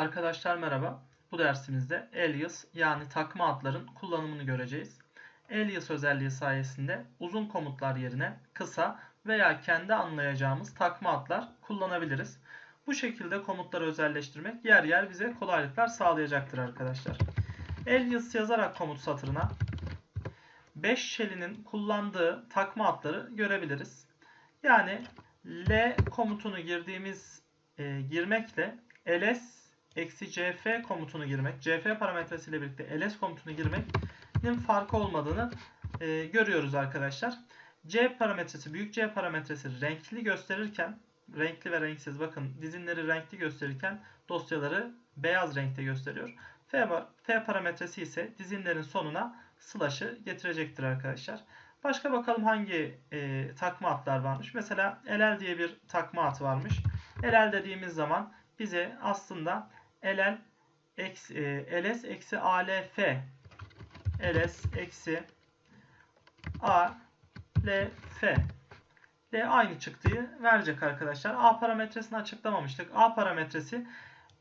Arkadaşlar merhaba. Bu dersimizde alias yani takma adların kullanımını göreceğiz. Alias özelliği sayesinde uzun komutlar yerine kısa veya kendi anlayacağımız takma adlar kullanabiliriz. Bu şekilde komutları özelleştirmek yer yer bize kolaylıklar sağlayacaktır arkadaşlar. Alias yazarak komut satırına 5 shell'inin kullandığı takma adları görebiliriz. Yani L komutunu girdiğimiz e, girmekle ls eksi cf komutunu girmek, cf parametresiyle birlikte ls komutunu girmenin farkı olmadığını e, görüyoruz arkadaşlar. C parametresi, büyük C parametresi renkli gösterirken, renkli ve renksiz bakın dizinleri renkli gösterirken dosyaları beyaz renkte gösteriyor. F, F parametresi ise dizinlerin sonuna slash'ı getirecektir arkadaşlar. Başka bakalım hangi e, takma atlar varmış. Mesela ll diye bir takma at varmış. ll dediğimiz zaman bize aslında ll eksi, e, ls eksi alf ls eksi alf ile aynı çıktıyı verecek arkadaşlar. A parametresini açıklamamıştık. A parametresi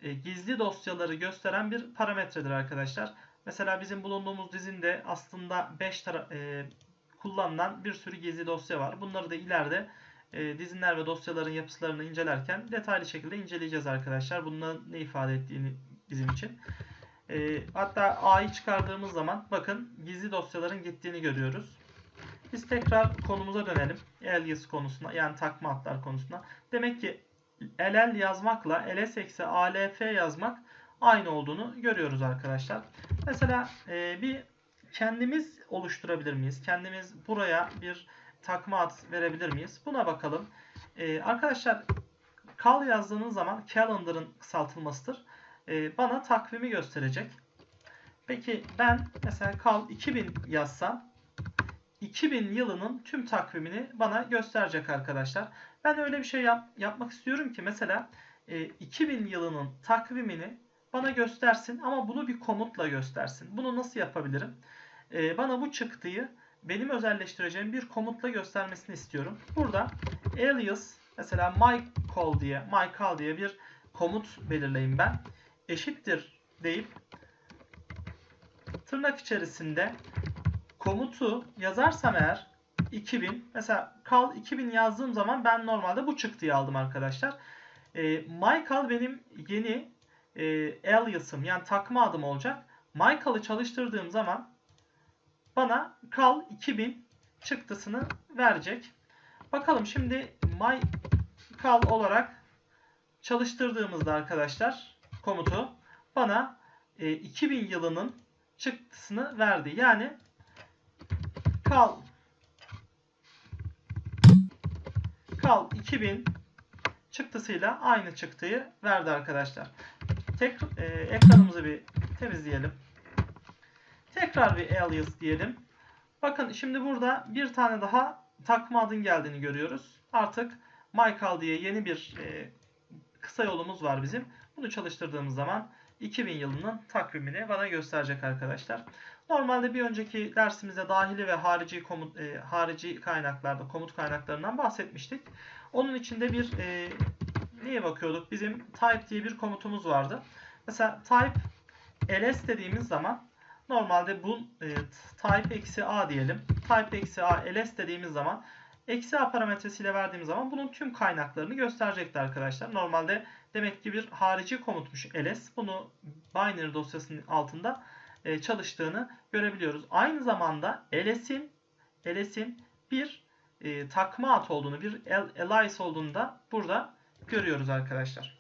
e, gizli dosyaları gösteren bir parametredir arkadaşlar. Mesela bizim bulunduğumuz dizinde aslında 5 e, kullanılan bir sürü gizli dosya var. Bunları da ileride e, dizinler ve dosyaların yapıslarını incelerken detaylı şekilde inceleyeceğiz arkadaşlar. Bunların ne ifade ettiğini bizim için. E, hatta A'yı çıkardığımız zaman bakın gizli dosyaların gittiğini görüyoruz. Biz tekrar konumuza dönelim. Alias konusuna yani takma adlar konusuna. Demek ki ll yazmakla ls eksi alf yazmak aynı olduğunu görüyoruz arkadaşlar. Mesela e, bir kendimiz oluşturabilir miyiz? Kendimiz buraya bir takma ad verebilir miyiz? Buna bakalım. Ee, arkadaşlar cal yazdığınız zaman calendar'ın kısaltılmasıdır. Ee, bana takvimi gösterecek. Peki ben mesela cal 2000 yazsam 2000 yılının tüm takvimini bana gösterecek arkadaşlar. Ben öyle bir şey yap, yapmak istiyorum ki mesela e, 2000 yılının takvimini bana göstersin ama bunu bir komutla göstersin. Bunu nasıl yapabilirim? Ee, bana bu çıktıyı benim özelleştireceğim bir komutla göstermesini istiyorum. Burada alias mesela mycall diye mycall diye bir komut belirleyeyim ben. Eşittir deyip tırnak içerisinde komutu yazarsam eğer 2000 mesela call 2000 yazdığım zaman ben normalde bu çıktıyı aldım arkadaşlar. E, mycall benim yeni e, alias'ım yani takma adım olacak. mycall'ı çalıştırdığım zaman bana kal 2000 çıktısını verecek. Bakalım şimdi my kal olarak çalıştırdığımızda arkadaşlar komutu bana e, 2000 yılının çıktısını verdi. Yani kal kal 2000 çıktısıyla aynı çıktıyı verdi arkadaşlar. Tek e, ekranımızı bir temizleyelim. Tekrar bir alias diyelim. Bakın şimdi burada bir tane daha takma adın geldiğini görüyoruz. Artık Michael diye yeni bir e, kısa yolumuz var bizim. Bunu çalıştırdığımız zaman 2000 yılının takvimini bana gösterecek arkadaşlar. Normalde bir önceki dersimizde dahili ve harici komut e, harici kaynaklarda komut kaynaklarından bahsetmiştik. Onun içinde bir e, neye bakıyorduk? Bizim type diye bir komutumuz vardı. Mesela type ls dediğimiz zaman Normalde bu e, type eksi a diyelim. Type eksi a ls dediğimiz zaman eksi a parametresiyle verdiğimiz zaman bunun tüm kaynaklarını gösterecekti arkadaşlar. Normalde demek ki bir harici komutmuş ls. Bunu binary dosyasının altında e, çalıştığını görebiliyoruz. Aynı zamanda ls'in ls'in bir e, takma at olduğunu, bir alias olduğunu da burada görüyoruz arkadaşlar.